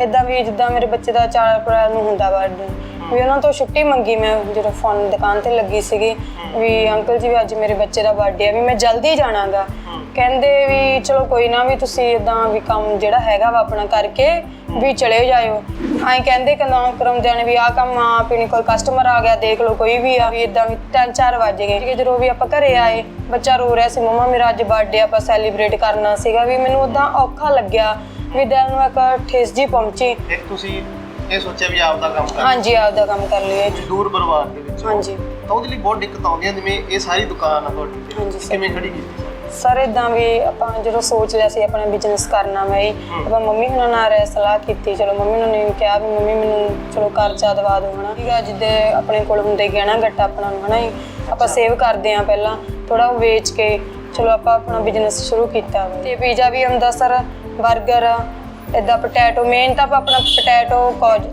ਇਦਾਂ ਵੀ ਜਿੱਦਾਂ ਮੇਰੇ ਬੱਚੇ ਦਾ 4 ਅਪ੍ਰੈਲ ਨੂੰ ਹੁੰਦਾ ਬਰਥਡੇ ਵੀ ਉਹਨਾਂ ਤੋਂ ਛੁੱਟੀ ਮੰਗੀ ਮੈਂ, ਜਦੋਂ ਫੋਨ ਦੁਕਾਨ ਤੇ ਲੱਗੀ ਸੀਗੀ, ਵੀ ਅੰਕਲ ਜੀ ਵੀ ਅੱਜ ਮੇਰੇ ਬੱਚੇ ਦਾ ਬਰਥਡੇ ਆ, ਵੀ ਮੈਂ ਜਲਦੀ ਜਾਣਾਗਾ। ਕਹਿੰਦੇ ਵੀ ਚਲੋ ਕੋਈ ਨਾ ਵੀ ਤੁਸੀਂ ਇਦਾਂ ਵੀ ਕੰਮ ਜਿਹੜਾ ਹੈਗਾ ਵਾ ਆਪਣਾ ਕਰਕੇ ਵੀ ਚਲੇ ਜਾਇਓ। ਐਂ ਕਹਿੰਦੇ ਕਦੋਂ ਕਰਮਦਿਆਂ ਨੇ ਵੀ ਆਹ ਕੰਮ ਆ ਆਪਣੀ ਕੋਈ ਕਸਟਮਰ ਆ ਗਿਆ, ਦੇਖ ਲਓ ਕੋਈ ਵੀ ਆ, ਵੀ ਇਦਾਂ ਵੀ 3-4 ਵਜ ਗਏ। ਕਿ ਜਦੋਂ ਵੀ ਆਪਾਂ ਘਰੇ ਆਏ, ਬੱਚਾ ਰੋ ਰਿਹਾ ਸੀ, ਮਮਾ ਮੇਰਾ ਅੱਜ ਬਰਥਡੇ ਆਪਾਂ ਸੈਲੀਬ੍ਰੇਟ ਕਰਨਾ ਸੀਗਾ, ਵੀ ਮੈਨੂੰ ਉਦਾਂ ਔਖਾ ਲੱਗਿਆ। ਵੀ ਦਿਲ ਨੂੰ ਇੱਕ ਠੇਸ ਜੀ ਪਹੁੰਚੀ। ਇੱਕ ਤੁਸੀਂ ਇਹ ਸੋਚਿਆ ਵੀ ਆਪ ਦਾ ਕੰਮ ਕਰ ਹਾਂਜੀ ਆਪਦਾ ਕੰਮ ਕਰ ਲਈਏ ਮਜ਼ਦੂਰ ਪਰਿਵਾਰ ਦੇ ਵਿੱਚ। ਹਾਂਜੀ। ਤਾਂ ਉਹਦੇ ਲਈ ਬਹੁਤ ਦਿੱਕਤ ਆਉਂਦੀਆਂ ਜਿਵੇਂ ਇਹ ਸਾਰੀ ਦੁਕਾਨ ਆ ਤੁਹਾਡੀ। ਤੇ। ਹਾਂਜੀ ਸਰ। ਕਿਵੇਂ ਖੜੀ ਕੀਤੀ? ਸਰ ਇਦਾਂ ਵੀ ਆਪਾਂ ਜਦੋਂ ਸੋਚ ਲਿਆ ਸੀ ਆਪਣਾ ਬਿਜ਼ਨਸ ਕਰਨਾ ਮੈਂ ਹੀ। ਆਪਾਂ ਮੰਮੀ ਹੁਣਾਂ ਨਾਲ ਰਹਿ ਸਲਾਹ ਕੀਤੀ। ਚਲੋ ਮੰਮੀ ਨੂੰ ਨੇ ਕਿਹਾ ਵੀ ਮੰਮੀ ਮੈਨੂੰ ਚਲੋ ਕਰਜ਼ਾ ਦਵਾ ਦਿਓ ਹਨਾ ਠੀਕ ਆ ਜਿੱਦੇ ਆਪਣੇ ਕੋਲ ਹੁੰਦੇ ਗਹਿਣਾ ਗੱਟਾ ਆਪਣਾ ਨੂੰ ਹਨਾ ਜੀ, ਆਪਾਂ ਸੇਵ ਕਰਦੇ ਆ ਪਹਿਲਾਂ ਥੋੜਾ ਉਹ ਵੇਚ ਕੇ ਚਲੋ ਆਪਾਂ ਆਪਣਾ ਬਿਜ਼ਨਸ ਸ਼ੁਰੂ ਕੀਤਾ ਵਾ। ਤੇ ਪੀਜ਼ਾ ਵੀ ਆਉਂਦਾ ਸਰ। 버ਗਰ ਇਦਾਂ ਪੋਟੈਟੋ ਮੇਨ ਤਾਂ ਆਪਾਂ ਆਪਣਾ ਪੋਟੈਟੋ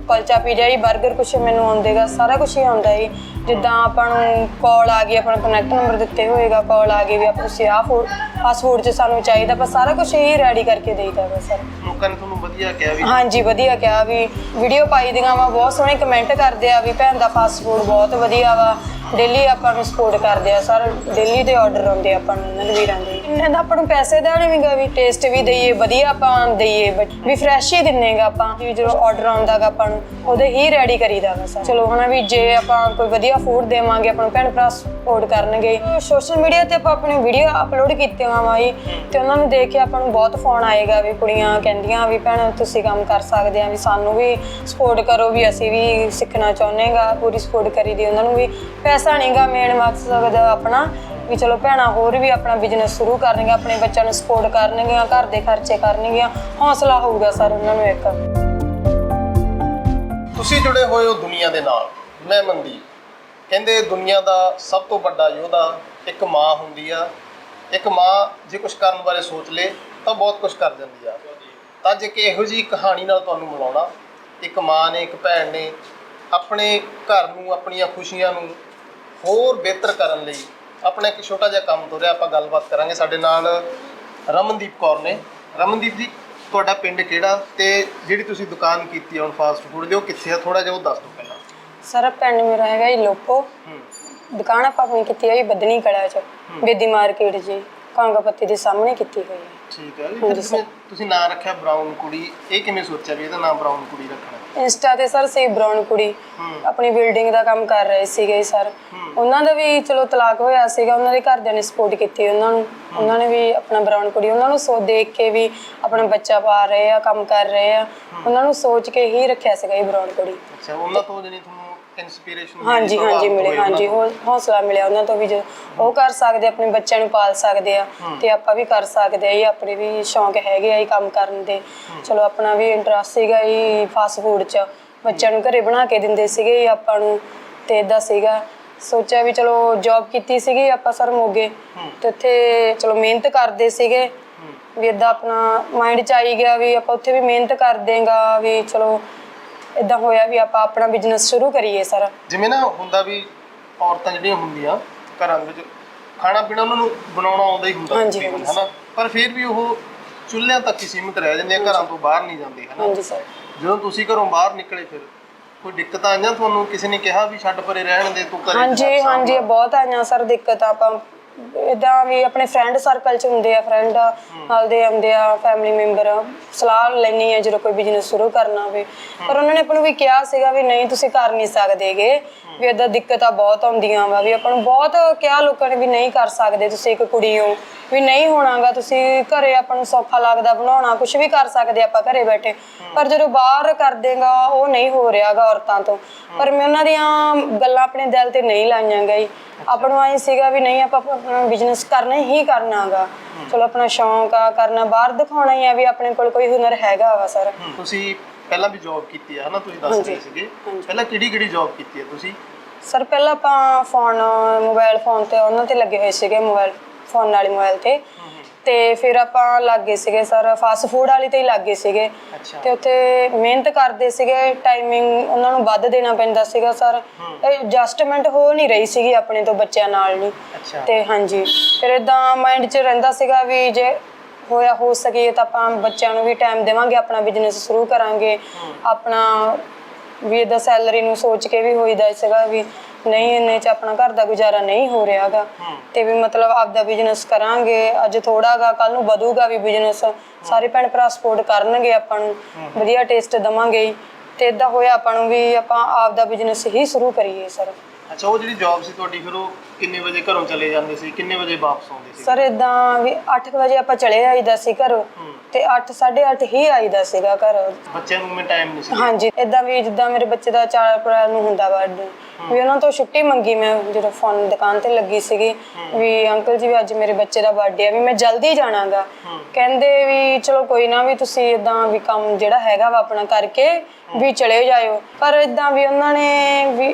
ਕੁਲਚਾ ਪੀਜ਼ਾ ਹੀ 버ਗਰ ਕੁਛ ਮੈਨੂੰ ਆਉਂਦੇਗਾ ਸਾਰਾ ਕੁਝ ਹੀ ਆਉਂਦਾ ਹੀ ਜਿੱਦਾਂ ਆਪਾਂ ਨੂੰ ਕਾਲ ਆ ਗਈ ਆਪਣਾ ਕਨੈਕਟ ਨੰਬਰ ਦਿੱਤੇ ਹੋਏਗਾ ਕਾਲ ਆ ਗਈ ਵੀ ਆਪਾਂ ਤੁਸੀਂ ਆਹ ਫੂਡ ਫਾਸਟ ਫੂਡ 'ਚ ਸਾਨੂੰ ਚਾਹੀਦਾ ਆਪਾਂ ਸਾਰਾ ਕੁਝ ਹੀ ਰੈਡੀ ਕਰਕੇ ਦੇਈਦਾ ਵਾ ਸਰ। ਲੋਕਾਂ ਨੇ ਤੁਹਾਨੂੰ ਵਧੀਆ ਕਿਹਾ ਵੀ ਹਾਂਜੀ ਵਧੀਆ ਕਿਹਾ ਵੀ ਵੀਡੀਓ ਪਾਈ ਦੀਆਂ ਵਾ ਬਹੁਤ ਸੋਹਣੇ ਕਮੈਂਟ ਕਰਦੇ ਆ ਵੀ ਭੈਣ ਦਾ ਫਾਸਟ ਫੂਡ ਬਹੁਤ ਵਧੀਆ ਵਾ। ਡੇਲੀ ਆਪਾਂ ਨੂੰ ਸਪੋਰਟ ਕਰਦੇ ਆ ਸਰ ਡੇਲੀ ਦੇ ਆਰਡਰ ਆਉਂਦੇ ਆ ਆਪਾਂ ਨੂੰ ਉਹਨਾਂ ਦੇ ਵੀਰਾਂ ਦੇ। ਇਹਨਾਂ ਦਾ ਆਪਾਂ ਨੂੰ ਪੈਸੇ ਦੇਣੇ ਵੀਗਾ ਵੀ ਟੇਸਟ ਵੀ ਦਈਏ, ਵਧੀਆ ਆਪਾਂ ਦਈਏ ਵੀ ਫਰੈਸ਼ ਹੀ ਦਿੰਨੇਗਾ ਆਪਾਂ, ਵੀ ਜਦੋਂ ਆਰਡਰ ਆਉਂਦਾਗਾ ਆਪਾਂ ਨੂੰ, ਉਹਦੇ ਹੀ ਰੈਡੀ ਕਰੀਦਾ ਸਰ। ਚਲੋ ਹਨਾ ਵੀ ਜੇ ਆਪਾਂ ਕੋਈ ਵਧੀਆ ਫੂਡ ਦੇਵਾਂਗੇ, ਆਪਾਂ ਨੂੰ ਭੈਣ ਭਰਾ ਸਪੋਰਟ ਕਰਨਗੇ। ਸੋਸ਼ਲ ਮੀਡੀਆ ਤੇ ਆਪਾਂ ਆਪਣੀ ਵੀਡੀਓ ਅਪਲੋਡ ਕੀਤੀਆਂ ਵਾ ਜੀ ਤੇ ਉਹਨਾਂ ਨੂੰ ਦੇਖ ਕੇ ਆਪਾਂ ਨੂੰ ਬਹੁਤ ਫੋਨ ਆਏਗਾ ਵੀ ਕੁੜੀਆਂ ਕਹਿੰਦੀਆਂ ਵੀ ਭੈਣ ਤੁਸੀਂ ਕੰਮ ਕਰ ਸਕਦੇ ਆ, ਵੀ ਸਾਨੂੰ ਵੀ ਸਪੋਰਟ ਕਰੋ ਵੀ ਅਸੀਂ ਵੀ ਸਿੱਖਣਾ ਚਾਹੁੰਦੇਗਾ ਪੂਰੀ ਸਪੋਰਟ ਕਰੀਦੀ ਉਹਨਾਂ ਨੂੰ ਵੀ। ਪੈਸਾ ਨਹੀਂਗਾ ਮੇਨ ਮਕਸਦ ਆਪਣਾ ਵੀ ਚਲੋ ਭੈਣਾਂ ਹੋਰ ਵੀ ਆਪਣਾ ਬਿਜ਼ਨਸ ਸ਼ੁਰੂ ਕਰਨਗੀਆਂ, ਆਪਣੇ ਬੱਚਿਆਂ ਨੂੰ ਸਪੋਰਟ ਕਰਨਗੀਆਂ, ਘਰ ਦੇ ਖਰਚੇ ਕਰਨਗੀਆਂ, ਹੌਸਲਾ ਹੋਊਗਾ ਸਰ ਉਹਨਾਂ ਨੂੰ ਇੱਕ। ਤੁਸੀਂ ਜੁੜੇ ਹੋਏ ਹੋ ਦੁਨੀਆ ਦੇ ਨਾਲ, ਮੈਂ ਮਨਦੀਪ। ਕਹਿੰਦੇ ਦੁਨੀਆ ਦਾ ਸਭ ਤੋਂ ਵੱਡਾ ਯੋਧਾ ਇੱਕ ਮਾਂ ਹੁੰਦੀ ਆ। ਇੱਕ ਮਾਂ ਜੇ ਕੁਝ ਕਰਨ ਬਾਰੇ ਸੋਚ ਲੇ, ਤਾਂ ਬਹੁਤ ਕੁਝ ਕਰ ਜਾਂਦੀ ਆ। ਤਾਂ ਜੇ ਕਿ ਇਹੋ ਜੀ ਕਹਾਣੀ ਨਾਲ ਤੁਹਾਨੂੰ ਮਿਲਾਉਣਾ, ਇੱਕ ਮਾਂ ਨੇ, ਇੱਕ ਭੈਣ ਨੇ ਆਪਣੇ ਘਰ ਨੂੰ, ਆਪਣੀਆਂ ਖੁਸ਼ੀਆਂ ਨੂੰ ਹੋਰ ਬਿਹਤਰ ਕਰਨ ਲਈ ਆਪਣਾ ਇੱਕ ਛੋਟਾ ਜਿਹਾ ਕੰਮ ਤੋਰਿਆ ਆਪਾਂ ਗੱਲਬਾਤ ਕਰਾਂਗੇ। ਸਾਡੇ ਨਾਲ ਰਮਨਦੀਪ ਕੌਰ ਨੇ। ਰਮਨਦੀਪ ਜੀ ਤੁਹਾਡਾ ਪਿੰਡ ਕਿਹੜਾ ਤੇ ਜਿਹੜੀ ਤੁਸੀਂ ਦੁਕਾਨ ਕੀਤੀ ਹੁਣ ਫਾਸਟ ਫੂਡ ਦੀ ਉਹ ਕਿੱਥੇ ਆ? ਥੋੜਾ ਜਿਹਾ ਉਹ ਦੱਸ ਦਿਓ ਪਹਿਲਾਂ। ਸਰ ਪਿੰਡ ਮੇਰਾ ਹੈਗਾ ਜੀ ਲੋਪੋ। ਦੁਕਾਨ ਆਪਾਂ ਆਪਣੀ ਕੀਤੀ ਹੋਈ ਬਦਨੀ ਕਲਾ ਚ। ਬੇਦੀ ਮਾਰਕੀਟ ਜੀ ਕਾਂਗਾਪੱਤੀ ਦੇ ਸਾਹਮਣੇ ਕੀਤੀ ਹੋਈ ਹੈ ਠੀਕ ਹੈ ਜੀ। ਫਿਰ ਤੁਸੀਂ ਤੁਸੀਂ ਨਾਂ ਰੱਖਿਆ ਬਰਾਊਨ ਕੁੜੀ ਇਹ ਕਿਵੇਂ ਸੋਚਿਆ ਵੀ ਇਹਦਾ ਨਾਮ ਬਰਾਊਨ ਕੁੜੀ ਰੱਖਣਾ? ਇੰਸਟਾ ਤੇ ਸਰ ਸੀ ਬ੍ਰਾਊਨ ਕੁੜੀ ਆਪਣੀ ਬਿਲਡਿੰਗ ਦਾ ਕੰਮ ਕਰ ਰਹੇ ਸੀਗੇ ਸਰ। ਉਹਨਾਂ ਦਾ ਵੀ ਚਲੋ ਤਲਾਕ ਹੋਇਆ ਸੀਗਾ ਉਹਨਾਂ ਦੇ ਘਰਦਿਆਂ ਨੇ ਸਪੋਰਟ ਕੀਤੀ ਉਹਨਾਂ ਨੂੰ। ਉਹਨਾਂ ਨੇ ਵੀ ਆਪਣਾ ਬ੍ਰਾਊਨ ਕੁੜੀ ਉਹਨਾਂ ਨੂੰ ਸੋ ਦੇਖ ਕੇ ਵੀ ਆਪਣਾ ਬੱਚਾ ਪਾ ਰਹੇ ਆ ਕੰਮ ਕਰ ਰਹੇ ਆ। ਉਹਨਾਂ ਨੂੰ ਸੋਚ ਕੇ ਹੀ ਰੱਖਿਆ ਸੀਗਾ ਇਹ ਬ੍ਰਾਊਨ ਕੁੜੀ ਅੱਛਾ ਉਹਨਾਂ ਤੋਂ ਜਿਹੜੀ ਤੁਹਾਨੂੰ ਇਨਸਪੀਰੇਸ਼ਨ ਹਾਂਜੀ ਹਾਂਜੀ ਮਿਲੇ ਹਾਂਜੀ ਹੌਸਲਾ ਮਿਲਿਆ ਉਹਨਾਂ ਤੋਂ ਵੀ ਜੋ ਉਹ ਕਰ ਸਕਦੇ ਆਪਣੇ ਬੱਚਿਆਂ ਨੂੰ ਪਾਲ ਸਕਦੇ ਆ ਤੇ ਆਪਾਂ ਵੀ ਕਰ ਸਕਦੇ ਆ ਇਹ ਆਪਣੇ ਵੀ ਸ਼ੌਂਕ ਹੈਗੇ ਆ ਇਹ ਕੰਮ ਕਰਨ ਦੇ। ਚਲੋ ਆਪਣਾ ਵੀ ਇੰਟਰਸਟ ਸੀਗਾ ਇਹ ਫਾਸਟ ਫੂਡ 'ਚ। ਬੱਚਿਆਂ ਨੂੰ ਘਰੇ ਬਣਾ ਕੇ ਦਿੰਦੇ ਸੀਗੇ ਆਪਾਂ ਨੂੰ ਤੇ ਇਦਾਂ ਸੀਗਾ। ਸੋਚਿਆ ਵੀ ਚਲੋ ਜੌਬ ਕੀਤੀ ਸੀਗੀ ਆਪਾਂ ਸਰ ਮੋਗੇ ਤੇ ਉੱਥੇ ਚਲੋ ਮਿਹਨਤ ਕਰਦੇ ਸੀਗੇ। ਵੀ ਇਦਾਂ ਆਪਣਾ ਮਾਈਂਡ 'ਚ ਆਈ ਗਿਆ ਵੀ ਆਪਾਂ ਉੱਥੇ ਵੀ ਮਿਹਨਤ ਕਰ ਦੇਗਾ ਵੀ ਚਲੋ ਇਦਾਂ ਹੋਇਆ ਵੀ ਆਪਾਂ ਆਪਣਾ ਬਿਜ਼ਨਸ ਸ਼ੁਰੂ ਕਰੀਏ ਸਰ ਜਿਵੇਂ ਨਾ ਹੁੰਦਾ ਵੀ ਔਰਤਾਂ ਜਿਹੜੀਆਂ ਹੁੰਦੀਆਂ ਘਰਾਂ ਦੇ ਵਿੱਚ ਖਾਣਾ ਪੀਣਾ ਉਹਨਾਂ ਨੂੰ ਬਣਾਉਣਾ ਆਉਂਦਾ ਹੀ ਹੁੰਦਾ ਹਾਂਜੀ, ਤਕਰੀਬਨ, ਹਾਂਜੀ। ਹਨਾ ਪਰ ਫਿਰ ਵੀ ਉਹ ਚੁੱਲ੍ਹਿਆਂ ਤੱਕ ਹੀ ਸੀਮਿਤ ਰਹਿ ਜਾਂਦੇ ਆ ਘਰਾਂ ਤੋਂ ਬਾਹਰ ਨਹੀਂ ਜਾਂਦੇ ਹਨਾ ਹਾਂਜੀ ਸਰ ਜਦੋਂ ਤੁਸੀਂ ਘਰੋਂ ਬਾਹਰ ਨਿਕਲੇ ਫਿਰ ਕੋਈ ਦਿੱਕਤਾਂ ਆਈਆਂ ਤੁਹਾਨੂੰ ਕਿਸੇ ਨੇ ਕਿਹਾ ਵੀ ਛੱਡ ਪਰੇ ਰਹਿਣ ਦੇ ਤੂੰ ਘਰੇ ਹਾਂਜੀ ਸਾਂਭ ਹਾਂਜੀ ਲਾ। ਬਹੁਤ ਆਈਆਂ ਸਰ ਦਿੱਕਤ ਆਪਾਂ ਇਦਾਂ ਵੀ ਆਪਣੇ ਫਰੈਂਡ ਸਰਕਲ ਚ ਹੁੰਦੇ ਆ ਫਰੈਂਡ ਨਾਲ ਆਉਂਦੇ ਆ ਫੈਮਿਲੀ ਮੈਂਬਰ ਸਲਾਹ ਲੈਣੀ ਆ ਜਦੋਂ ਕੋਈ ਬਿਜ਼ਨਸ ਸ਼ੁਰੂ ਕਰਨਾ ਹੋਵੇ। ਪਰ ਉਹਨਾਂ ਨੇ ਆਪਾਂ ਨੂੰ ਵੀ ਕਿਹਾ ਸੀਗਾ ਵੀ ਨਹੀਂ, ਤੁਸੀਂ ਕਰ ਨਹੀਂ ਸਕਦੇਗੇ ਵੀ ਇਦਾਂ ਦਿੱਕਤਾਂ ਬਹੁਤ ਆਉਂਦੀਆਂ ਵਾ ਵੀ ਆਪਾਂ ਨੂੰ ਬਹੁਤ ਕਿਹਾ ਲੋਕਾਂ ਨੇ ਵੀ ਨਹੀਂ ਕਰ ਸਕਦੇ ਤੁਸੀਂ ਇੱਕ ਕੁੜੀ ਹੋ ਵੀ ਨਹੀਂ ਹੋਣਾਗਾ ਤੁਸੀਂ ਘਰੇ ਆਪਾਂ ਨੂੰ ਸੌਖਾ ਲੱਗਦਾ ਬਣਾਉਣਾ ਕੁਝ ਵੀ ਕਰ ਸਕਦੇ ਆਪਾਂ ਘਰੇ ਬੈਠੇ। ਪਰ ਜਦੋਂ ਬਾਹਰ ਕਰ ਦੇਗਾ ਉਹ ਨਹੀਂ ਹੋ ਰਿਹਾਗਾ ਔਰਤਾਂ ਤੋਂ। ਪਰ ਮੈਂ ਉਹਨਾਂ ਦੀਆਂ ਗੱਲਾਂ ਆਪਣੇ ਦਿਲ ਤੇ ਨਹੀਂ ਲਾਈਆਂ ਗਈ। ਆਪਾਂ ਨੂੰ ਐਂ ਸੀਗਾ ਵੀ ਨਹੀਂ ਆਪਾਂ ਆਪਣਾ ਬਿਜ਼ਨਸ ਕਰਨਾ ਹੀ ਕਰਨਾਗਾ ਚਲੋ ਆਪਣਾ ਸ਼ੌਂਕ ਆ ਕਰਨਾ ਬਾਹਰ ਦਿਖਾਉਣਾ ਹੀ ਆ ਵੀ ਆਪਣੇ ਕੋਲ ਕੋਈ ਹੁਨਰ ਹੈਗਾ ਵਾ ਸਰ। ਤੁਸੀਂ ਪਹਿਲਾਂ ਵੀ ਜੌਬ ਕੀਤੀ ਹੈ ਹਨਾ ਤੁਸੀਂ ਦੱਸ ਰਹੇ ਸੀਗੇ। ਪਹਿਲਾਂ ਕਿਹੜੀ ਕਿਹੜੀ ਜੌਬ ਕੀਤੀ ਹੈ ਤੁਸੀਂ? ਸਰ ਪਹਿਲਾਂ ਆਪਾਂ ਫੋਨ ਮੋਬਾਈਲ ਫੋਨ ਤੇ ਉਹਨਾਂ ਤੇ ਲੱਗੇ ਹੋਏ ਸੀਗੇ ਮੋਬਾਈਲ ਫੋਨ ਵਾਲੀ ਮੋਬਾਈਲ ਤੇ। ਤੇ ਫਿਰ ਆਪਾਂ ਲੱਗੇ ਸੀਗੇ ਸਰ ਫਾਸਟ ਫੂਡ ਵਾਲੀ ਤੇ ਹੀ ਲੱਗੇ ਸੀਗੇ। ਅੱਛਾ। ਤੇ ਉੱਥੇ ਮਿਹਨਤ ਕਰਦੇ ਸੀਗੇ ਟਾਈਮਿੰਗ ਉਹਨਾਂ ਨੂੰ ਵੱਧ ਦੇਣਾ ਪੈਂਦਾ ਸੀਗਾ ਸਰ ਐਡਜਸਟਮੈਂਟ ਹੋ ਨਹੀਂ ਰਹੀ ਸੀਗੀ ਆਪਣੇ ਤੋਂ ਬੱਚਿਆਂ ਨਾਲ ਨਹੀਂ ਅੱਛਾ। ਤੇ ਹਾਂਜੀ ਫਿਰ ਇਦਾਂ ਮਾਈਂਡ 'ਚ ਰਹਿੰਦਾ ਸੀਗਾ ਵੀ ਜੇ ਹੋਇਆ ਹੋ ਸਕੇ ਤਾਂ ਆਪਾਂ ਬੱਚਿਆਂ ਨੂੰ ਵੀ ਟਾਈਮ ਦੇਵਾਂਗੇ ਆਪਣਾ ਬਿਜ਼ਨਸ ਸ਼ੁਰੂ ਕਰਾਂਗੇ। ਆਪਣਾ ਵੀ ਇਹਦਾ ਸੈਲਰੀ ਨੂੰ ਸੋਚ ਕੇ ਵੀ ਹੋਈਦਾ ਸੀਗਾ ਵੀ ਨਹੀਂ ਇੰਨੇ ਚ ਆਪਣਾ ਘਰ ਦਾ ਗੁਜ਼ਾਰਾ ਨਹੀਂ ਹੋ ਰਿਹਾਗਾ। ਤੇ ਵੀ ਮਤਲਬ ਆਪਦਾ ਬਿਜ਼ਨਸ ਕਰਾਂਗੇ। ਅੱਜ ਥੋੜਾਗਾ ਕੱਲ ਨੂੰ ਵਧੂਗਾ ਵੀ ਬਿਜ਼ਨਸ ਸਾਰੇ ਭੈਣ ਭਰਾ ਸਪੋਰਟ ਕਰਨਗੇ ਆਪਾਂ ਨੂੰ। ਵਧੀਆ ਟੇਸਟ ਦਵਾਂਗੇ। ਤੇ ਇਦਾਂ ਹੋਇਆ ਆਪਾਂ ਨੂੰ ਵੀ ਆਪਾਂ ਆਪਦਾ ਬਿਜ਼ਨਸ ਹੀ ਸ਼ੁਰੂ ਕਰੀਏ ਸਰ ਅੱਛਾ ਉਹ ਜਿਹੜੀ ਜੌਬ ਸੀ ਤੁਹਾਡੀ ਫਿਰ ਉਹ ਕਿੰਨੇ ਵਜੇ ਘਰੋਂ ਚਲੇ ਜਾਂਦੇ ਸੀ? ਕਿੰਨੇ ਵਜੇ ਵਾਪਸ ਆਉਂਦੇ ਸੀ? ਸਰ ਇਦਾਂ ਵੀ 8 ਵਜੇ ਆਪਾਂ ਚਲੇ ਆਈਦਾ ਸੀ ਘਰੋਂ ਤੇ 8 8:30 ਹੀ ਆਈਦਾ ਸੀਗਾ ਘਰ। ਬੱਚਿਆਂ ਨੂੰ ਮੈਂ ਟਾਈਮ ਨਹੀਂ ਸੀ। ਹਾਂਜੀ ਇਦਾਂ ਵੀ ਜਿੱਦਾਂ ਮੇਰੇ ਬੱਚੇ ਦਾ 4 ਅਪ੍ਰੈਲ ਨੂੰ ਹੁੰਦਾ ਬਰਥਡੇ ਵੀ ਉਹਨਾਂ ਤੋਂ ਛੁੱਟੀ ਮੰਗੀ ਮੈਂ ਜਦੋਂ ਫੋਨ ਦੁਕਾਨ ਤੇ ਲੱਗੀ ਸੀਗੀ। ਵੀ ਅੰਕਲ ਜੀ ਵੀ ਅੱਜ ਮੇਰੇ ਬੱਚੇ ਦਾ ਬਰਥਡੇ ਆ ਵੀ ਮੈਂ ਜਲਦੀ ਜਾਣਾਗਾ। ਕਹਿੰਦੇ ਵੀ ਚਲੋ ਕੋਈ ਨਾ ਵੀ ਤੁਸੀਂ ਇਦਾਂ ਵੀ ਕੰਮ ਜਿਹੜਾ ਹੈਗਾ ਵਾ ਆਪਣਾ ਕਰਕੇ ਵੀ ਚਲੇ ਜਾਇਓ। ਪਰ ਇਦਾਂ ਵੀ ਉਹਨਾਂ ਨੇ ਵੀ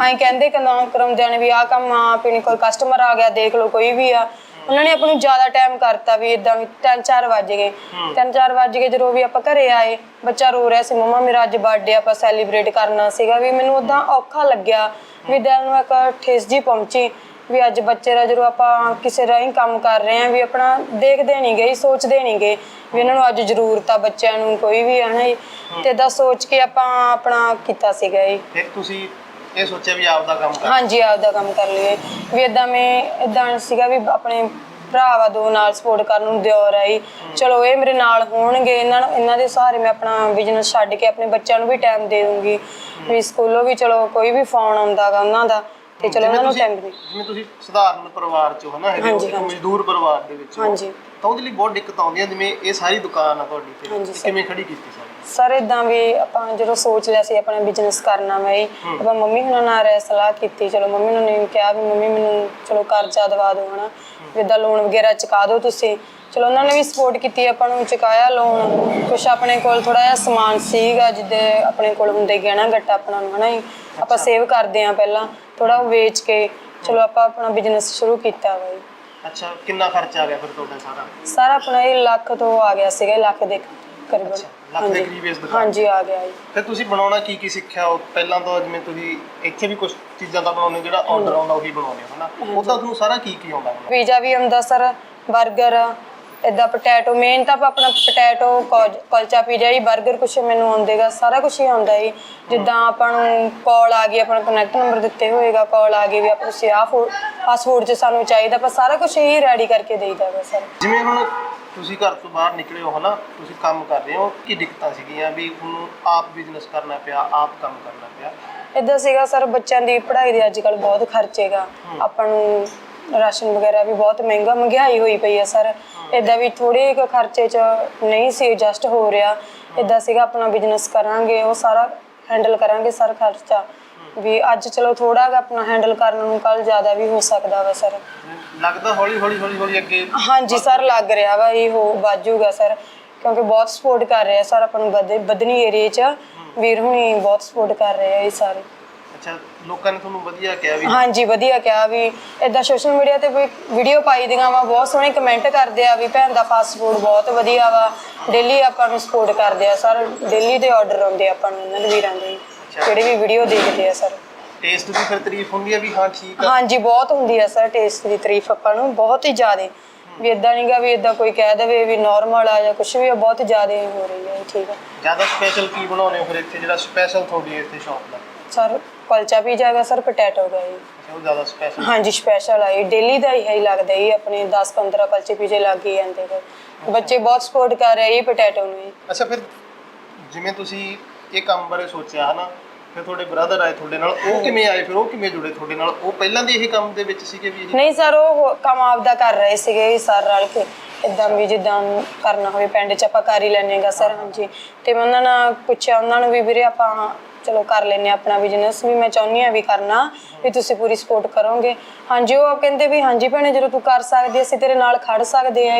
ਆਏ ਕਹਿੰਦੇ ਕਿ ਨਾ ਕਰਾਉਂਦਿਆਂ ਨੇ ਵੀ ਆਹ ਕੰਮ ਆ ਆਪਣੀ ਕੋਈ ਕਸਟਮਰ ਆ ਗਿਆ ਦੇਖ ਲਓ ਕੋਈ ਵੀ ਆ। ਉਹਨਾਂ ਨੇ ਆਪਾਂ ਨੂੰ ਜ਼ਿਆਦਾ ਟਾਈਮ ਕਰਤਾ ਵੀ ਇਦਾਂ ਵੀ 3-4 ਵੱਜ ਗਏ। 3-4 ਵੱਜ ਗਏ ਜਦੋਂ ਵੀ ਆਪਾਂ ਘਰੇ ਆਏ ਬੱਚਾ ਰੋ ਰਿਹਾ ਸੀ ਮਮਾ ਮੇਰਾ ਅੱਜ ਬਰਥਡੇ ਆਪਾਂ ਸੈਲੀਬ੍ਰੇਟ ਕਰਨਾ ਸੀਗਾ ਵੀ ਮੈਨੂੰ ਉਦਾਂ ਔਖਾ ਲੱਗਿਆ ਵੀ ਦਿਲ ਨੂੰ ਇੱਕ ਠੇਸ ਜੀ ਪਹੁੰਚੀ ਵੀ ਅੱਜ ਬੱਚੇ ਦਾ ਜਦੋਂ ਆਪਾਂ ਕਿਸੇ ਰਾਹੀਂ ਕੰਮ ਕਰ ਰਹੇ ਆ ਵੀ ਆਪਣਾ ਦੇਖਦੇ ਨਹੀਂ ਗਏ ਸੋਚਦੇ ਨਹੀਂ ਗਏ ਵੀ ਇਹਨਾਂ ਨੂੰ ਅੱਜ ਜ਼ਰੂਰਤ ਆ ਬੱਚਿਆਂ ਨੂੰ ਕੋਈ ਵੀ ਹੈ ਨਾ ਜੀ। ਤੇ ਦਾ ਸੋਚ ਕੇ ਆਪਾਂ ਆਪਣਾ ਕੀਤਾ ਸੀਗਾ ਜੀ। ਫਿਰ ਤੁਸੀਂ ਇਹ ਸੋਚਿਆ ਵੀ ਆਪ ਦਾ ਕੰਮ ਕਰ। ਹਾਂਜੀ ਆਪਦਾ ਕੰਮ ਕਰ ਲਈਏ। ਵੀ ਇਦਾਂ ਮੈਂ ਇਦਾਂ ਸੀਗਾ ਵੀ ਆਪਣੇ ਭਰਾ ਵਾ ਦੋ ਨਾਲ ਸਪੋਰਟ ਕਰਨ ਨੂੰ ਦਿਓਰ ਆਈ। ਚਲੋ ਇਹ ਮੇਰੇ ਨਾਲ ਹੋਣਗੇ। ਇਹਨਾਂ ਨੂੰ ਇਹਨਾਂ ਦੇ ਸਹਾਰੇ ਮੈਂ ਆਪਣਾ ਬਿਜ਼ਨਸ ਛੱਡ ਕੇ ਆਪਣੇ ਬੱਚਿਆਂ ਨੂੰ ਵੀ ਟਾਈਮ ਦੇ ਦੂੰਗੀ। ਵੀ ਸਕੂਲੋਂ ਵੀ ਚਲੋ ਕੋਈ ਵੀ ਫੋਨ ਆਉਂਦਾਗਾ ਉਹਨਾਂ ਦਾ ਤੇ ਚਲੋ ਉਹਨਾਂ ਨੂੰ ਟਾਈਮ ਦੇ ਜਿਵੇਂ ਤੁਸੀਂ ਸਧਾਰਨ ਪਰਿਵਾਰ ਚੋਂ ਹਨਾ ਹੈਗੇ ਹੋ। ਮਜ਼ਦੂਰ ਪਰਿਵਾਰ ਦੇ ਵਿੱਚ ਹੋ। ਹਾਂਜੀ। ਤਾਂ ਉਹਦੇ ਲਈ ਬਹੁਤ ਦਿੱਕਤ ਆਉਂਦੀ ਹੈ ਜਿਵੇਂ ਇਹ ਸਾਰੀ ਦੁਕਾਨ ਆ ਤੁਹਾਡੀ ਤੇ ਹਾਂਜੀ, ਇਹ। ਕਿਵੇਂ ਖੜੀ ਕੀਤੀ ਸਾਰੀ? ਸਰ ਇਦਾਂ ਵੀ ਆਪਾਂ ਜਦੋਂ ਸੋਚ ਲਿਆ ਸੀ ਆਪਣਾ ਬਿਜ਼ਨਸ ਕਰਨਾ ਮੈਂ ਆਪਾਂ ਮੰਮੀ ਹੁਣਾਂ ਨਾਲ ਰਹਿ ਸਲਾਹ ਕੀਤੀ ਚਲੋ ਮੰਮੀ ਨੂੰ ਨੇ ਕਿਹਾ ਵੀ ਮੰਮੀ ਮੈਨੂੰ ਚਲੋ ਕਰਜ਼ਾ ਦਵਾ ਦਿਓ ਹਨਾ ਵਿਦਾ ਲੋਨ ਵਗੈਰਾ ਚੁਕਾ ਦਿਓ ਤੁਸੀਂ। ਚਲੋ ਉਹਨਾਂ ਨੇ ਵੀ ਸਪੋਰਟ ਕੀਤੀ ਆਪਾਂ ਨੂੰ ਚੁਕਾਇਆ ਲੋਨ ਕੁਛ ਆਪਣੇ ਕੋਲ ਥੋੜਾ ਜਿਹਾ ਸਮਾਨ ਸੀਗਾ ਜਿੱਦੇ ਆਪਣੇ ਕੋਲ ਹੁੰਦੇ ਗਹਿਣਾ ਗੱਟਾ ਆਪਣਾ ਨੂੰ ਹਨਾ। ਆਪਾਂ ਸੇਵ ਕਰਦੇ ਆ ਪਹਿਲਾਂ ਥੋੜਾ ਉਹ ਵੇਚ ਕੇ ਚਲੋ ਆਪਾਂ ਆਪਣਾ ਬਿਜ਼ਨਸ ਸ਼ੁਰੂ ਕੀਤਾ ਜੀ। ਅੱਛਾ ਕਿੰਨਾ ਖਰਚਾ ਆ ਗਿਆ ਫਿਰ ਤੁਹਾਡਾ ਸਾਰਾ? ਸਾਰਾ ਆਪਣਾ ਇਹ ਲੱਖ ਤੋਂ ਆ ਗਿਆ ਸੀਗਾ ਲੱਖ ਦੇ ਕਰੀਬਨ ਲੱਖ ਦੇ ਕਰੀਬ ਇਸ ਦੁਕਾਨ ਹਾਂਜੀ ਆ ਗਿਆ ਜੀ। ਫਿਰ ਤੁਸੀਂ ਬਣਾਉਣਾ ਕੀ ਕੀ ਸਿੱਖਿਆ ਉਹ ਪਹਿਲਾਂ ਤਾਂ ਜਿਵੇਂ ਤੁਸੀਂ ਇੱਥੇ ਵੀ ਕੁਝ ਚੀਜ਼ਾਂ ਤਾਂ ਬਣਾਉਂਦੇ ਹੋ, ਜਿਹੜਾ ਆਰਡਰ ਆਉਂਦਾ ਉਹੀ ਬਣਾਉਂਦੇ ਹੋ ਹਨਾ? ਉਦਾਂ ਤੁਹਾਨੂੰ ਸਾਰਾ ਕੀ ਕੀ ਆਉਂਦਾ ਹੋਣਾ? ਪੀਜ਼ਾ ਵੀ ਹੁੰਦਾ ਸਰ 버ਗਰ ਇਦਾਂ ਪੋਟੈਟੋ ਮੇਨ ਤਾਂ ਆਪਾਂ ਆਪਣਾ ਪੋਟੈਟੋ ਕੁਲਚਾ ਪੀਜ਼ਾ ਹੀ 버ਗਰ ਕੁਛ ਮੈਨੂੰ ਆਉਂਦੇਗਾ ਸਾਰਾ ਕੁਝ ਹੀ ਆਉਂਦਾ ਜੀ। ਜਿੱਦਾਂ ਆਪਾਂ ਨੂੰ ਕਾਲ ਆ ਗਈ ਆਪਣਾ ਕਨੈਕਟ ਨੰਬਰ ਦਿੱਤੇ ਹੋਏਗਾ ਕਾਲ ਆ ਗਈ ਵੀ ਆਪਾਂ ਤੁਸੀਂ ਆਹ ਫੂਡ ਫਾਸਟ ਫੂਡ 'ਚ ਸਾਨੂੰ ਚਾਹੀਦਾ ਆਪਾਂ ਸਾਰਾ ਕੁਝ ਹੀ ਰੈਡੀ ਕਰਕੇ ਦੇਈਦਾ ਵਾ ਸਰ। ਜਿਵੇਂ ਹੁਣ ਤੁਸੀਂ ਘਰ ਤੋਂ ਬਾਹਰ ਨਿਕਲੇ ਹੋ ਹਨਾ ਤੁਸੀਂ ਕੰਮ ਕਰ ਰਹੇ ਹੋ ਕੀ ਦਿੱਕਤਾਂ ਸੀਗੀਆਂ ਵੀ ਤੁਹਾਨੂੰ ਆਪ ਬਿਜ਼ਨਸ ਕਰਨਾ ਪਿਆ ਆਪ ਕੰਮ ਕਰਨਾ ਪਿਆ? ਇਦਾਂ ਸੀਗਾ ਸਰ ਬੱਚਿਆਂ ਦੀ ਪੜ੍ਹਾਈ ਦੇ ਅੱਜ ਕੱਲ ਬਹੁਤ ਖਰਚੇਗਾ ਆਪਾਂ ਨੂੰ ਰਾਸ਼ਨ ਵਗੈਰਾ ਵੀ ਬਹੁਤ ਮਹਿੰਗਾ ਮਹਿੰਗਾਈ ਹੋਈ ਪਈ ਆ ਸਰ। ਇਦਾਂ ਵੀ ਥੋੜੇ ਕੁ ਖਰਚੇ 'ਚ ਨਹੀਂ ਸੀ ਐਡਜਸਟ ਹੋ ਰਿਹਾ। ਇਦਾਂ ਸੀਗਾ ਆਪਣਾ ਬਿਜ਼ਨਸ ਕਰਾਂਗੇ ਉਹ ਸਾਰਾ ਹੈਂਡਲ ਕਰਾਂਗੇ ਸਰ ਖਰਚਾ। ਵੀ ਅੱਜ ਚਲੋ ਥੋੜਾ ਜਿਹਾ ਆਪਣਾ ਹੈਂਡਲ ਕਰਨ ਨੂੰ ਕੱਲ ਜ਼ਿਆਦਾ ਵੀ ਹੋ ਸਕਦਾ ਵਾ ਸਰ। ਲੱਗਦਾ ਹੌਲੀ ਹੌਲੀ ਹੌਲੀ ਹੌਲੀ ਅੱਗੇ ਹਾਂਜੀ ਸਰ ਲੱਗ ਰਿਹਾ ਵਾ ਇਹ ਹੋ ਬਾਜੂਗਾ ਸਰ ਕਿਉਂਕਿ ਬਹੁਤ ਸਪੋਰਟ ਕਰ ਰਿਹਾ ਸਰ ਆਪਾਂ ਨੂੰ ਬਦ- ਬਦਨੀ ਏਰੀਏ 'ਚ। ਵੀਰ ਹੁਣੀ ਬਹੁਤ ਸਪੋਰਟ ਕਰ ਰਹੇ ਆ ਇਹ ਸਾਰੇ। ਅੱਛਾ ਲੋਕਾਂ ਨੇ ਤੁਹਾਨੂੰ ਵਧੀਆ ਕਿਹਾ ਵੀ। ਹਾਂਜੀ ਵਧੀਆ ਕਿਹਾ ਵੀ ਇਦਾਂ ਸੋਸ਼ਲ ਮੀਡੀਆ ਤੇ ਕੋਈ ਵੀਡੀਓ ਪਾਈ ਦੀਆਂ ਵਾ ਬਹੁਤ ਸੋਹਣੇ ਕਮੈਂਟ ਕਰਦੇ ਆ ਵੀ ਭੈਣ ਦਾ ਫਾਸਟ ਫੂਡ ਬਹੁਤ ਵਧੀਆ ਵਾ। ਡੇਲੀ ਆਪਾਂ ਨੂੰ ਸਪੋਰਟ ਕਰਦੇ ਆ ਸਰ ਡੇਲੀ ਦੇ ਆਰਡਰ ਆਉਂਦੇ ਆ ਆਪਾਂ ਨੂੰ ਇਹਨਾਂ ਦੇ। ਵੀਰਾਂ ਦੇ ਜਿਹੜੇ ਵੀ ਵੀਡੀਓ ਦੇਖਦੇ ਆ ਸਰ। ਟੇਸਟ ਦੀ ਫਿਰ ਤਾਰੀਫ ਹੁੰਦੀ ਹੈ ਵੀ ਹਾਂ ਠੀਕ ਆ। ਹਾਂਜੀ ਬਹੁਤ ਹੁੰਦੀ ਆ ਸਰ ਟੇਸਟ ਦੀ ਤਾਰੀਫ ਆਪਾਂ ਨੂੰ ਬਹੁਤ ਹੀ ਜ਼ਿਆਦੇ। ਵੀ ਇਦਾਂ ਨਹੀਂਗਾ ਵੀ ਇਦਾਂ ਕੋਈ ਕਹਿ ਦੇਵੇ ਵੀ ਨਾਰਮਲ ਆ ਜਾਂ ਕੁਝ ਵੀ ਆ ਬਹੁਤ ਜ਼ਿਆਦੇ ਹੋ ਰਹੀ ਹੈ ਠੀਕ ਆ। ਜ਼ਿਆਦਾ ਸਪੈਸ਼ਲ ਕੀ ਬਣਾਉਣੇ ਹੋ ਫਿਰ ਇੱਥੇ ਜਿਹੜਾ ਸਪੈਸ਼ਲ ਤੁਹਾਡੀ ਇੱਥੇ ਸ਼ਾਪ ਦਾ? ਸਰ ਕੁਲਚਾ ਵੀ ਜਾਗਾ ਸਰ ਪੋਟੈਟੋ ਦਾ ਜੀ ਉਹ ਜ਼ਿਆਦਾ ਸਪੈਸ਼ਲ ਹਾਂਜੀ ਸਪੈਸ਼ਲ ਆਈ ਡੇਲੀ ਦਾ ਹੀ ਹੈ ਲੱਗਦਾ ਹੀ ਆਪਣੇ 10 15 ਕਲਚੇ ਪੀਜੇ ਲੱਗ ਹੀ ਜਾਂਦੇ ਗੇ। ਬੱਚੇ ਬਹੁਤ ਸਪੋਰਟ ਕਰ ਰਹੇ ਇਹ ਪੋਟੈਟੋ ਨੂੰ। ਅੱਛਾ ਫਿਰ ਜਿਵੇਂ ਤੁਸੀਂ ਇਹ ਕੰਮ ਬਾਰੇ ਸੋਚਿਆ ਹਨਾ ਫਿਰ ਤੁਹਾਡੇ ਬ੍ਰਦਰ ਆਏ ਤੁਹਾਡੇ ਨਾਲ ਉਹ ਕਿਵੇਂ ਆਏ ਫਿਰ ਉਹ ਕਿਵੇਂ ਜੁੜੇ ਤੁਹਾਡੇ ਨਾਲ? ਉਹ ਪਹਿਲਾਂ ਦੀ ਇਹ ਕੰਮ ਦੇ ਵਿੱਚ ਸੀਗੇ ਵੀ ਇਹ? ਨਹੀਂ ਸਰ ਉਹ ਕੰਮ ਆਪਦਾ ਕਰ ਰਹੇ ਸੀਗੇ ਸਰ ਰਲ ਕੇ। ਇਦਾਂ ਵੀ ਜਿੱਦਾਂ ਕਰਨਾ ਹੋਵੇ ਪਿੰਡ 'ਚ ਆਪਾਂ ਕਰ ਹੀ ਲੈਣੇਗਾ ਸਰ ਹਾਂਜੀ। ਤੇ ਮੈਂ ਉਹਨਾਂ ਨਾਲ ਪੁੱਛਿਆ ਉਹਨਾਂ ਨੂੰ ਵੀ ਵੀਰੇ ਆਪਾਂ ਚਲੋ ਕਰ ਲੈਨੇ ਆਪਣਾ ਬਿਜ਼ਨਸ ਵੀ ਮੈਂ ਚਾਹੁੰਦੀ ਆ ਵੀ ਕਰਨਾ ਵੀ ਤੁਸੀਂ ਪੂਰੀ ਸਪੋਰਟ ਕਰੋਗੇ। ਹਾਂਜੀ ਉਹ ਕਹਿੰਦੇ ਵੀ ਹਾਂਜੀ ਭੈਣੇ ਜਦੋਂ ਤੂੰ ਕਰ ਸਕਦੀ ਅਸੀਂ ਤੇਰੇ ਨਾਲ ਖੜ ਸਕਦੇ ਆ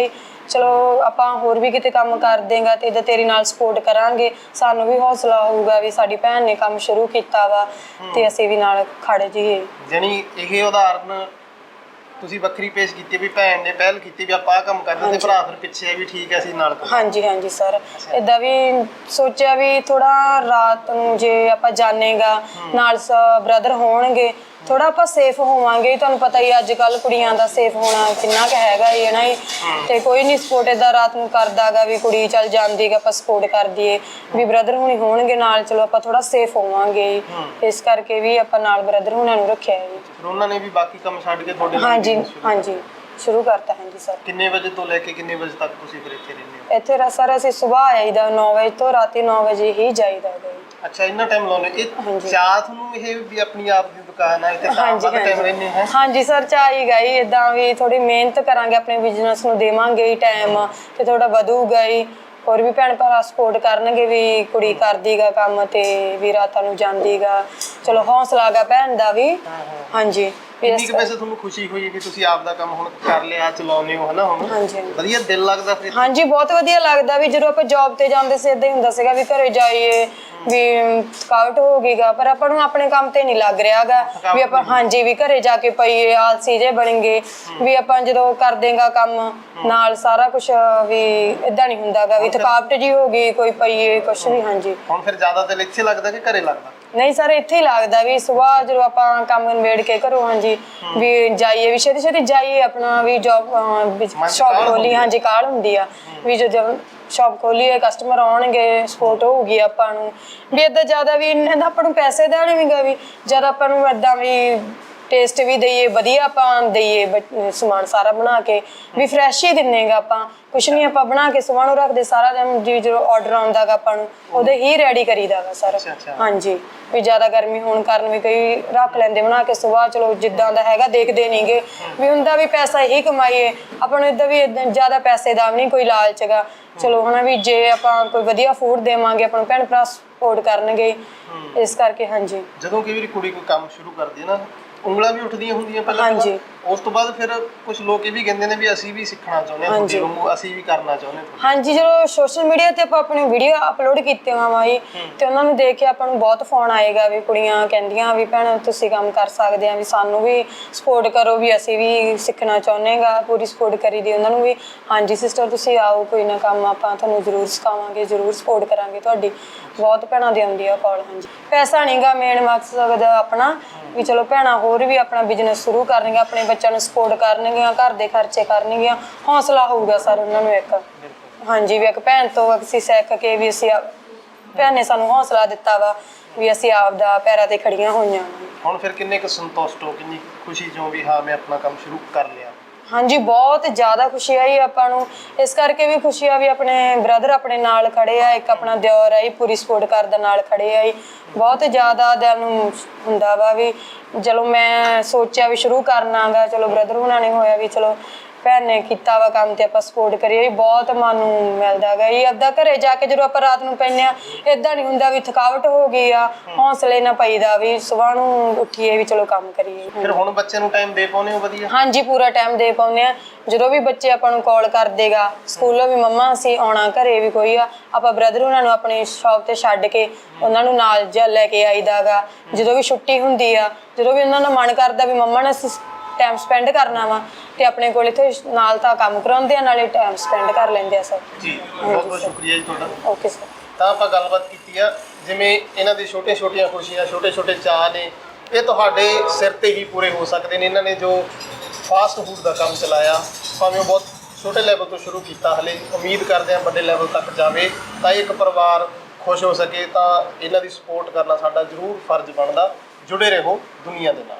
ਚਲੋ ਆਪਾਂ ਹੋਰ ਵੀ ਕਿਤੇ ਕੰਮ ਕਰ ਦੇਗਾ ਤੇ ਇਹਦਾ ਤੇਰੇ ਨਾਲ ਸਪੋਰਟ ਕਰਾਂਗੇ। ਸਾਨੂੰ ਵੀ ਹੌਸਲਾ ਹੋਊਗਾ ਵੀ ਸਾਡੀ ਭੈਣ ਨੇ ਕੰਮ ਸ਼ੁਰੂ ਕੀਤਾ ਵਾ ਤੇ ਅਸੀਂ ਵੀ ਨਾਲ ਖੜ ਜਾਈਏ। ਜਾਣੀ ਇਹ ਉਦਾਹਰਨ ਤੁਸੀਂ ਵੱਖਰੀ ਪੇਸ਼ ਕੀਤੀ ਵੀ ਭੈਣ ਨੇ ਪਹਿਲ ਕੀਤੀ ਵੀ ਆਪਾਂ ਕੰਮ ਕਰਦੇ ਤੇ ਭਰਾ ਫਿਰ ਪਿੱਛੇ ਵੀ ਠੀਕ ਹੈ ਅਸੀਂ ਨਾਲ ਕਰਾਂਗੇ। ਹਾਂਜੀ ਹਾਂਜੀ ਸਰ। ਇਦਾਂ ਵੀ ਸੋਚਿਆ ਵੀ ਥੋੜਾ ਰਾਤ ਨੂੰ ਜੇ ਆਪਾਂ ਜਾਣੇਗਾ ਨਾਲ ਬ੍ਰਦਰ ਹੋਣਗੇ ਥੋੜਾ ਆਪਾਂ ਸੇਫ ਹੋਵਾਂਗੇ ਤੁਹਾਨੂੰ ਪਤਾ ਹੀ ਅੱਜ ਕੱਲ ਕੁੜੀਆਂ ਦਾ ਸੇਫ ਹੋਣਾ ਕਿੰਨਾ ਕੁ ਹੈਗਾ ਹੀ ਹੈ ਨਾ ਜੀ। ਤੇ ਕੋਈ ਨਹੀਂ ਸਪੋਰਟ ਏਦਾਂ ਰਾਤ ਨੂੰ ਕਰਦਾਗਾ ਵੀ ਕੁੜੀ ਚੱਲ ਜਾਂਦੀ ਗਾ ਆਪਾਂ ਸਪੋਰਟ ਕਰ ਦਈਏ। ਵੀ ਬ੍ਰਦਰ ਹੁਣੀ ਹੋਣਗੇ ਨਾਲ ਚਲੋ ਆਪਾਂ ਥੋੜਾ ਸੇਫ ਹੋਵਾਂਗੇ ਇਸ ਕਰਕੇ ਵੀ ਆਪਾਂ ਨਾਲ ਬ੍ਰਦਰ ਹੁਣਾਂ ਨੂੰ ਰੱਖਿਆ ਹੈ ਜੀ। ਫਿਰ ਉਹਨਾਂ ਨੇ ਵੀ ਬਾਕੀ ਕੰਮ ਛੱਡ ਕੇ ਤੁਹਾਡੇ ਨਾਲ ਹਾਂਜੀ ਹਾਂਜੀ ਸ਼ੁਰੂ ਕਰਤਾ। ਹਾਂਜੀ। ਸਰ ਕਿੰਨੇ ਵਜੇ ਤੋਂ ਲੈ ਕੇ ਕਿੰਨੇ ਵਜੇ ਤੱਕ ਤੁਸੀਂ ਫਿਰ ਇੱਥੇ ਰਹਿੰਦੇ ਹੋ? ਇੱਥੇ ਸਰ ਅਸੀਂ ਸਵੇਰ ਆਈਦਾ 9 ਵਜੇ ਤੋਂ ਰਾਤੀ 9 ਵਜੇ ਹੀ ਜਾਈਦਾ ਜੀ। ਅੱਛਾ ਇੰਨਾ ਟਾਈਮ ਲਾਉਨੇ ਇਹ ਹਾਂਜੀ। ਚਾਹ ਤੁਹਾਨੂੰ ਇਹ ਵੀ ਆਪਣੀ ਆਪ ਦੀ ਦੁਕਾਨ ਆ ਇੱਥੇ ਸ਼ਾਮ ਹਾਂਜੀ ਟਾਈਮ ਰਹਿੰਦੇ ਹੈ। ਹਾਂਜੀ ਸਰ ਚਾਹੀ ਗਈ। ਇਦਾਂ ਵੀ ਥੋੜੀ ਮਿਹਨਤ ਕਰਾਂਗੇ ਆਪਣੇ ਬਿਜ਼ਨਸ ਨੂੰ ਦੇਵਾਂਗੇ ਟਾਈਮ ਤੇ ਥੋੜਾ ਵਧੂਗਾ ਹੀ। ਹੋਰ ਵੀ ਭੈਣ ਭਰਾ ਸਪੋਰਟ ਕਰਨਗੇ ਵੀ ਕੁੜੀ ਕਰਦੀਗਾ ਕੰਮ ਤੇ ਵੀ ਰਾਤਾਂ ਨੂੰ ਜਾਂਦੀਗਾ। ਚਲੋ ਹੌਸਲਾ ਗਾ ਭੈਣ ਦਾ ਵੀ। ਹਾਂਜੀ। ਵੀ ਕਿੰਨੀ ਇਸ- ਕੁ ਵੈਸੇ ਤੁਹਾਨੂੰ ਖੁਸ਼ੀ ਹੋਈ ਵੀ ਤੁਸੀਂ ਆਪ ਦਾ ਕੰਮ ਹੁਣ ਕਰ ਲਿਆ ਚਲਾਉਂਦੇ ਹੋ ਹਨਾ ਹੁਣ? ਹਾਂਜੀ ਹਾਂਜੀ। ਵਧੀਆ ਦਿਲ ਲੱਗਦਾ ਫਿਰ? ਹਾਂਜੀ ਬਹੁਤ ਵਧੀਆ ਲੱਗਦਾ ਵੀ ਜਦੋਂ ਆਪਾਂ ਜੌਬ ਤੇ ਜਾਂਦੇ ਸੀ ਇਦਾਂ ਹੀ ਹੁੰਦਾ ਸੀਗਾ ਵੀ ਘਰੇ ਜਾਈਏ ਵੀ ਥਕਾਵਟ ਹੋ ਗਈਗਾ ਪਰ ਆਪਾਂ ਨੂੰ ਆਪਣੇ ਕੰਮ ਤੇ ਨਹੀਂ ਲੱਗ ਰਿਹਾਗਾ ਵੀ ਆਪਾਂ ਹਾਂਜੀ ਵੀ ਘਰੇ ਜਾ ਕੇ ਪਈਏ ਆਲਸੀ ਜੇ ਬਣेंगे ਵੀ ਆਪਾਂ ਜਦੋਂ ਕਰ ਦੇਗਾ ਕੰਮ ਨਾਲ ਸਾਰਾ ਕੁਝ ਵੀ ਇਦਾਂ ਨਹੀਂ ਹੁੰਦਾਗਾ ਵੀ ਥਕਾਵਟ ਜੀ ਹੋ ਗਈ ਕੋਈ ਪਈਏ ਕੁਛ ਨਹੀਂ ਹਾਂਜੀ। ਹੁਣ ਫਿਰ ਜ਼ਿਆਦਾ ਦਿਲ ਇੱਥੇ ਲੱਗਦਾ ਕਿ ਘਰੇ ਲੱਗਦਾ? ਨਹੀਂ ਸਰ ਇੱਥੇ ਹੀ ਲੱਗਦਾ ਵੀ ਸਵੇਰ ਜਦੋਂ ਆਪਾਂ ਕੰਮ ਨਵੇੜ ਕੇ ਘਰੋਂ ਹਾਂਜੀ ਵੀ ਜਾਈਏ ਵੀ ਛੇਤੀ ਛੇਤੀ ਜਾਈਏ ਆਪਣਾ ਵੀ ਜੌਬ ਸ਼ਾਪ ਖੋਲੀ। ਹਾਂਜੀ ਕਾਲ ਹੁੰਦੀ ਆ। ਵੀ ਜਦੋਂ ਸ਼ਾਪ ਖੋਲੀਏ ਕਸਟਮਰ ਆਉਣਗੇ ਸਪੋਰਟ ਹੋਊਗੀ ਆਪਾਂ ਨੂੰ। ਵੀ ਇਦਾਂ ਜ਼ਿਆਦਾ ਵੀ ਇਹਨਾਂ ਦਾ ਆਪਾਂ ਨੂੰ ਪੈਸੇ ਦੇਣੇ ਵੀਗਾ ਵੀ ਜਦ ਆਪਾਂ ਨੂੰ ਇਦਾਂ ਵੀ ਟੇਸਟ ਵੀ ਦਈਏ ਵਧੀਆ ਆਪਾਂ ਦਈਏ ਬ- ਸਮਾਨ ਸਾਰਾ ਬਣਾ ਕੇ ਵੀ ਫਰੈਸ਼ ਹੀ ਦਿੰਨੇਗਾ ਆਪਾਂ। ਕੁਛ ਨਹੀਂ ਆਪਾਂ ਬਣਾ ਕੇ ਸਵੇਰ ਨੂੰ ਰੱਖਦੇ ਸਾਰਾ ਦਿਨ ਜੀ ਜਦੋਂ ਆਰਡਰ ਆਉਂਦਾਗਾ ਆਪਾਂ ਨੂੰ ਉਹਦੇ ਹੀ ਰੈਡੀ ਕਰੀਦਾਗਾ ਸਰ। ਅੱਛਾ, ਅੱਛਾ। ਹਾਂਜੀ ਵੀ ਜ਼ਿਆਦਾ ਗਰਮੀ ਹੋਣ ਕਾਰਨ ਵੀ ਕਈ ਰੱਖ ਲੈਂਦੇ ਬਣਾ ਕੇ ਸਵੇਰ ਚਲੋ ਜਿੱਦਾਂ ਦਾ ਹੈਗਾ ਦੇਖਦੇ ਨਹੀਂਗੇ ਵੀ ਹੁੰਦਾ ਵੀ ਪੈਸਾ ਹੀ ਕਮਾਈਏ ਆਪਾਂ ਨੂੰ ਇਦਾਂ ਵੀ ਏਦਾਂ ਜ਼ਿਆਦਾ ਪੈਸੇ ਦਾ ਵੀ ਨਹੀਂ ਕੋਈ ਲਾਲਚਗਾ ਚਲੋ ਹਨਾ ਵੀ ਜੇ ਆਪਾਂ ਕੋਈ ਵਧੀਆ ਫੂਡ ਦੇਵਾਂਗੇ ਆਪਾਂ ਨੂੰ ਭੈਣ ਭਰਾ ਸਪੋਰਟ ਕਰਨਗੇ। ਇਸ ਕਰਕੇ ਹਾਂਜੀ। ਜਦੋਂ ਕਈ ਵਾਰੀ ਕੁੜੀ ਕੋਈ ਕੰਮ ਸ਼ੁਰੂ ਕਰਦੀ ਹੈ ਨਾ ਉਂਗਲਾਂ ਵੀ ਉੱਠਦੀਆਂ ਹੁੰਦੀਆਂ ਪਹਿਲਾਂ ਹਾਂਜੀ। ਉਸ ਤੋਂ ਬਾਅਦ ਫਿਰ ਕੁਝ ਲੋਕ ਇਹ ਵੀ ਕਹਿੰਦੇ ਨੇ ਵੀ ਅਸੀਂ ਵੀ ਸਿੱਖਣਾ ਚਾਹੁੰਦੇ ਹਾਂ ਹਾਂਜੀ। ਤੁਹਾਡੇ ਨੂੰ ਅਸੀਂ ਵੀ ਕਰਨਾ ਚਾਹੁੰਦੇ ਹਾਂ ਹਾਂਜੀ ਜਦੋਂ ਸੋਸ਼ਲ ਮੀਡੀਆ ਤੇ ਆਪਾਂ ਆਪਣੀ ਵੀਡੀਓ ਅਪਲੋਡ ਕੀਤੀਆਂ ਵਾ ਜੀ ਤੇ ਉਹਨਾਂ ਨੂੰ ਦੇਖ ਕੇ ਆਪਾਂ ਨੂੰ ਬਹੁਤ ਫੋਨ ਆਏਗਾ ਵੀ ਕੁੜੀਆਂ ਕਹਿੰਦੀਆਂ ਵੀ ਭੈਣ ਤੁਸੀਂ ਕੰਮ ਕਰ ਸਕਦੇ ਆ ਵੀ ਸਾਨੂੰ ਵੀ ਸਪੋਰਟ ਕਰੋ ਵੀ ਅਸੀਂ ਵੀ ਸਿੱਖਣਾ ਚਾਹੁੰਦੇਗਾ ਪੂਰੀ ਸਪੋਰਟ ਕਰੀਦੀ ਉਹਨਾਂ ਨੂੰ ਵੀ। ਹਾਂਜੀ ਸਿਸਟਰ ਤੁਸੀਂ ਆਓ ਕੋਈ ਨਾ ਕੰਮ ਆਪਾਂ ਤੁਹਾਨੂੰ ਜ਼ਰੂਰ ਸਿਖਾਵਾਂਗੇ ਜ਼ਰੂਰ ਸਪੋਰਟ ਕਰਾਂਗੇ ਤੁਹਾਡੀ। ਬਹੁਤ ਭੈਣਾਂ ਦੀ ਆਉਂਦੀ ਆ ਕਾਲ ਹਾਂਜੀ। ਪੈਸਾ ਨਹੀਂਗਾ ਮੇਨ ਮਕਸਦ ਆਪਣਾ ਵੀ ਚਲੋ ਭੈਣਾਂ ਹੋਰ ਵੀ ਆਪਣਾ ਬਿਜ਼ਨਸ ਸ਼ੁਰੂ ਕਰਨਗੀਆਂ ਆਪਣੇ ਬੱਚਿਆਂ ਨੂੰ ਸਪੋਰਟ ਕਰਨਗੀਆਂ ਘਰ ਦੇ ਖਰਚੇ ਕਰਨਗੀਆਂ ਹੌਸਲਾ ਹੋਊਗਾ ਸਰ ਉਹਨਾਂ ਨੂੰ ਇੱਕ। ਹਾਂਜੀ ਵੀ ਇੱਕ ਭੈਣ ਤੋਂ ਅਸੀਂ ਸਿੱਖ ਕੇ ਵੀ ਅਸੀਂ ਭੈਣ ਨੇ ਸਾਨੂੰ ਹੌਸਲਾ ਦਿੱਤਾ ਵਾ ਵੀ ਅਸੀਂ ਆਪਦਾ ਪੈਰਾਂ ਤੇ ਖੜੀਆਂ ਹੋਈਆਂ। ਹੁਣ ਫਿਰ ਕਿੰਨੇ ਕੁ ਸੰਤੁਸ਼ਟ ਹੋ ਕਿੰਨੀ ਖੁਸ਼ੀ ਜੋ ਵੀ ਹਾਂ ਮੈਂ ਆਪਣਾ ਕੰਮ ਸ਼ੁਰੂ ਕਰ ਲਿਆ। ਹਾਂਜੀ, ਬਹੁਤ ਜ਼ਿਆਦਾ ਖੁਸ਼ੀ ਆਈ ਆਪਾਂ ਨੂੰ। ਇਸ ਕਰਕੇ ਵੀ ਖੁਸ਼ੀ ਆ ਵੀ ਆਪਣੇ ਬ੍ਰਦਰ ਆਪਣੇ ਨਾਲ ਖੜੇ ਆ, ਇੱਕ ਆਪਣਾ ਦਿਓਰ ਆਈ ਪੂਰੀ ਸਪੋਰਟ ਕਰਦਾ ਨਾਲ ਖੜੇ ਆ। ਬਹੁਤ ਜ਼ਿਆਦਾ ਦਿਲ ਨੂੰ ਹੁੰਦਾ ਵਾ ਵੀ ਚਲੋ ਮੈਂ ਸੋਚਿਆ ਵੀ ਸ਼ੁਰੂ ਕਰਨਾਗਾ, ਚਲੋ ਬ੍ਰਦਰ ਹੁਣਾਂ ਨੇ ਹੋਇਆ ਵੀ ਚਲੋ ਭੈਣ ਨੇ ਕੀਤਾ ਵਾ ਕੰਮ ਤੇ ਆਪਾਂ ਸਪੋਰਟ ਕਰੀਏ ਜੀ ਬਹੁਤ ਮਨ ਨੂੰ ਮਿਲਦਾ ਗਾ। ਜੀ ਅੱਧਾ ਘਰੇ ਜਾ ਕੇ ਜਦੋਂ ਆਪਾਂ ਰਾਤ ਨੂੰ ਪੈਂਦੇ ਆ ਇਦਾਂ ਨਹੀਂ ਹੁੰਦਾ ਵੀ ਥਕਾਵਟ ਹੋ ਗਈ ਆ ਹੌਸਲੇ ਨਾ ਪਈਦਾ ਵੀ ਸਵੇਰ ਨੂੰ ਉੱਠੀਏ ਵੀ ਚਲੋ ਕੰਮ ਕਰੀਏ। ਫਿਰ ਹੁਣ ਬੱਚੇ ਨੂੰ ਟਾਈਮ ਦੇ ਪਾਉਨੇ ਹੋ ਵਧੀਆ? ਹਾਂਜੀ ਪੂਰਾ ਟਾਈਮ ਦੇ ਪਾਉਂਦੇ ਆ ਜਦੋਂ ਵੀ ਬੱਚੇ ਆਪਾਂ ਨੂੰ ਕਾਲ ਕਰ ਦੇਗਾ ਸਕੂਲੋਂ ਵੀ ਮੰਮਾ ਅਸੀਂ ਆਉਣਾ ਘਰੇ ਵੀ ਕੋਈ ਆ ਆਪਾਂ ਬ੍ਰਦਰ ਉਹਨਾਂ ਨੂੰ ਆਪਣੀ ਸ਼ਾਪ ਤੇ ਛੱਡ ਕੇ ਉਹਨਾਂ ਨੂੰ ਨਾਲ ਜਾ ਲੈ ਕੇ ਆਈਦਾਗਾ ਜਦੋਂ ਵੀ ਛੁੱਟੀ ਹੁੰਦੀ ਆ ਜਦੋਂ ਵੀ ਉਹਨਾਂ ਦਾ ਮਨ ਕਰਦਾ ਵੀ ਮੰਮਾ ਨਾਲ ਅਸੀਂ ਟਾਈਮ ਸਪੈਂਡ ਕਰਨਾ ਵਾ ਤੇ ਆਪਣੇ ਕੋਲ ਇੱਥੇ ਨਾਲ ਤਾਂ ਕੰਮ ਕਰਾਉਂਦੇ ਆ ਨਾਲੇ ਟਾਈਮ ਸਪੈਂਡ ਕਰ ਲੈਂਦੇ ਆ ਸਰ ਜੀ ਬਹੁਤ ਬਹੁਤ ਸ਼ੁਕਰੀਆ ਜੀ ਤੁਹਾਡਾ। ਓਕੇ ਸਰ ਤਾਂ ਆਪਾਂ ਗੱਲਬਾਤ ਕੀਤੀ ਆ ਜਿਵੇਂ ਇਹਨਾਂ ਦੀ ਛੋਟੀਆਂ ਛੋਟੀਆਂ ਖੁਸ਼ੀਆਂ ਛੋਟੇ ਛੋਟੇ ਚਾਅ ਨੇ ਇਹ ਤੁਹਾਡੇ ਸਿਰ ਤੇ ਹੀ ਪੂਰੇ ਹੋ ਸਕਦੇ ਨੇ। ਇਹਨਾਂ ਨੇ ਜੋ ਫਾਸਟ ਫੂਡ ਦਾ ਕੰਮ ਚਲਾਇਆ ਭਾਵੇਂ ਉਹ ਬਹੁਤ ਛੋਟੇ ਲੈਵਲ ਤੋਂ ਸ਼ੁਰੂ ਕੀਤਾ ਹਲੇ ਉਮੀਦ ਕਰਦੇ ਹਾਂ ਵੱਡੇ ਲੈਵਲ ਤੱਕ ਜਾਵੇ ਤਾਂ ਇੱਕ ਪਰਿਵਾਰ ਖੁਸ਼ ਹੋ ਸਕੇ ਤਾਂ ਇਹਨਾਂ ਦੀ ਸਪੋਰਟ ਕਰਨਾ ਸਾਡਾ ਜ਼ਰੂਰ ਫਰਜ਼ ਬਣਦਾ। ਜੁੜੇ ਰਹੋ ਦੁਨੀਆ ਦੇ ਨਾਲ।